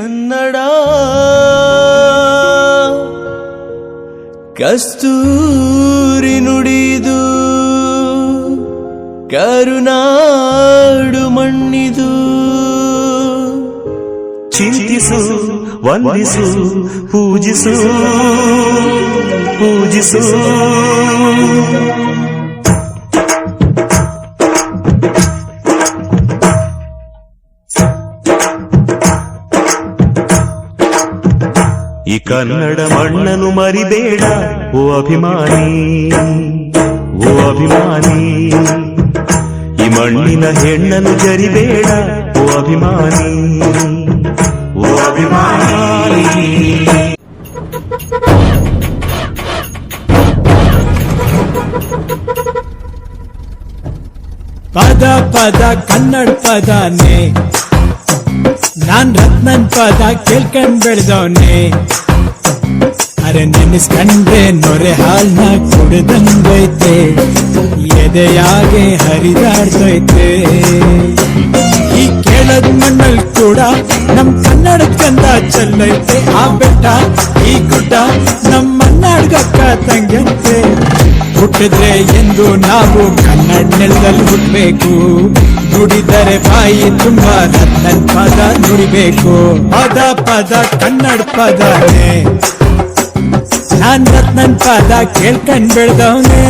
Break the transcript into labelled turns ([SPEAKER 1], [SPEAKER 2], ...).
[SPEAKER 1] ಕನ್ನಡ. ಕಸ್ತೂರಿ ನುಡಿದು ಕರುನಾಡು ಮಣ್ಣಿದು.
[SPEAKER 2] ಚಿಂತಿಸು ವಂದಿಸು ಪೂಜಿಸು ಪೂಜಿಸು. ಈ ಕನ್ನಡ ಮಣ್ಣನ್ನು ಮರಿಬೇಡ ಓ ಅಭಿಮಾನಿ ಓ ಅಭಿಮಾನಿ ಈ ಮಣ್ಣಿನ ಹೆಣ್ಣನ್ನು ಜರಿಬೇಡ ಓ ಅಭಿಮಾನಿ ಓ ಅಭಿಮಾನಿ
[SPEAKER 3] ಪದ ಪದ ಕನ್ನಡ ಪದನೇ ನಾನ್ ರತ್ನನ್ ಪದ ಕೇಳ್ಕೊಂಡ್ ಬೆಳೆದವನೇ ಅರೆ ನೆನೆಸ್ಕಂಡ್ರೆ ನೊರೆ ಹಾಲ್ನ ಕುಡ್ದಂಗೈತೆ. ಎದೆಯಾಗೆ ಹರಿದಾಡ್ತೈತೆ. ಈ ಕೇಳದ್ ಮಣ್ಣಲ್ ಕೂಡ ನಮ್ ಕನ್ನಡದ ಕಂದ ಚೆಲ್ಲೈತೆ. ಆ ಬೆಟ್ಟ, ಈ ಗುಡ್ಡ ನಮ್ ಮನ್ನಾಡ್ಗಕ್ಕ ತಂಗಂತೆ ಹುಟ್ಟಿದ್ರೆ ಎಂದು ನಾವು ಕನ್ನಡ ನೆಲದಲ್ಲಿ ಹುಟ್ಟಬೇಕು ದುಡಿದರೆ ಬಾಯಿ ತುಂಬಾ ನನ್ನ ಪದ ನುಡಿಬೇಕು. ಪದ ಪದ ಕನ್ನಡ ಪದನೇ. ನಾನ್ ರತ್ನನ್ ಪದ ಕೇಳ್ಕೊಂಡ್ ಬೆಳ್ದವನೇ